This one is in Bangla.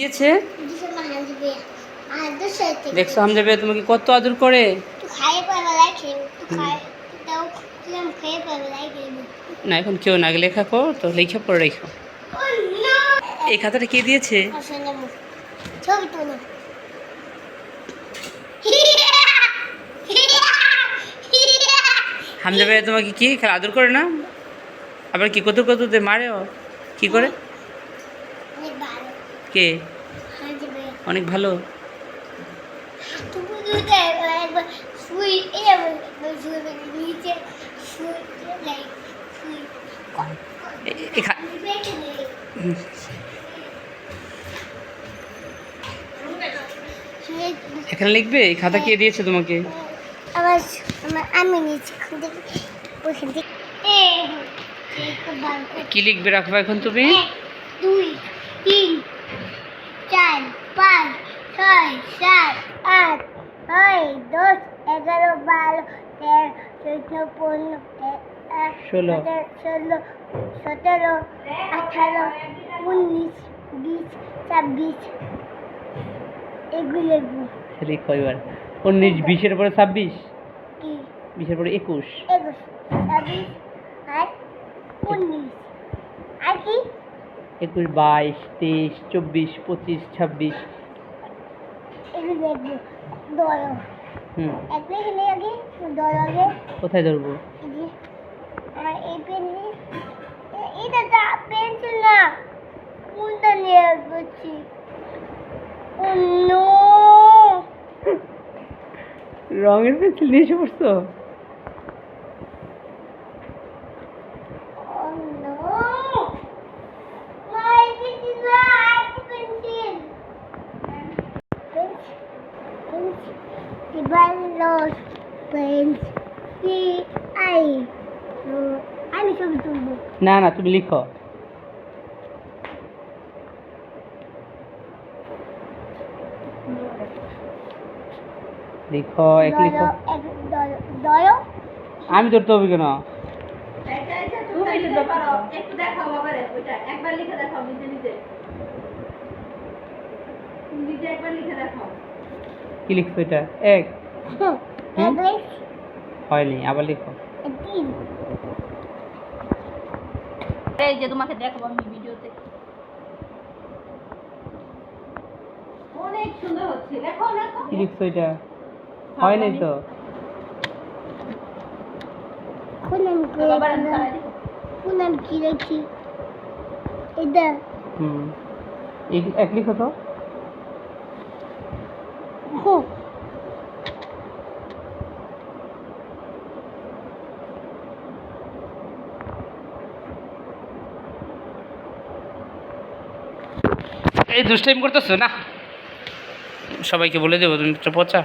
দিয়েছে? দেখছ হামজাবে তোমাকে কত আদর করে। না এখন কেউ না লেখা কো তো লেখা পড়ে রেখো। এই খাতাটা কে দিয়েছে? না হামজাবে তোমাকে কি আদর করে না? আবার কি কত কত মারে ও কি করে? কে অনেক ভালো এখানে লিখবে এই খাতা কে দিয়েছে তোমাকে আবার আমি কি লিখবে রাখবা এখন তুমি দুই তিন পাঁচ ছয় সাত আট নয় দশ এগারো বারো তেরো চোদ্দ পনেরো ষোলো। সতেরো ষোলো সতেরো আঠারো উনিশ বিশ ছাব্বিশ এগুলো এবার উনিশ বিশের পরে ছাব্বিশ? কি? বিশের পরে একুশ? একুশ ছাব্বিশ আর উনিশ। আর কি? একুশ বাইশ তেইশ চব্বিশ পঁচিশ ছাব্বিশ। কোথায় ধরবো? রঙের পেন্সিল নিয়ে এসে পড়ছো ও no my pencil I pencil pencil I আমি ছবি তুলবো না না তুমি লিখো। লিখো এক লিখো। আমি ধরতে হবে কেন? একবার লিখে দেখাও নিজে নিজে। নিজে একবার লিখে দেখাও। কি লিখছো এটা? এক। হয়নি আবার লিখো। এই যে তোমাকে দেখাবো আমি ভিডিওতে। অনেক সুন্দর হচ্ছে। কি লিখছো এটা? হয়নি তো? কি এটা। হুম। এক লিখো তো। হো। এই দুষ্টাইম করতেছো না? সবাইকে বলে দেবো তুমি পচা।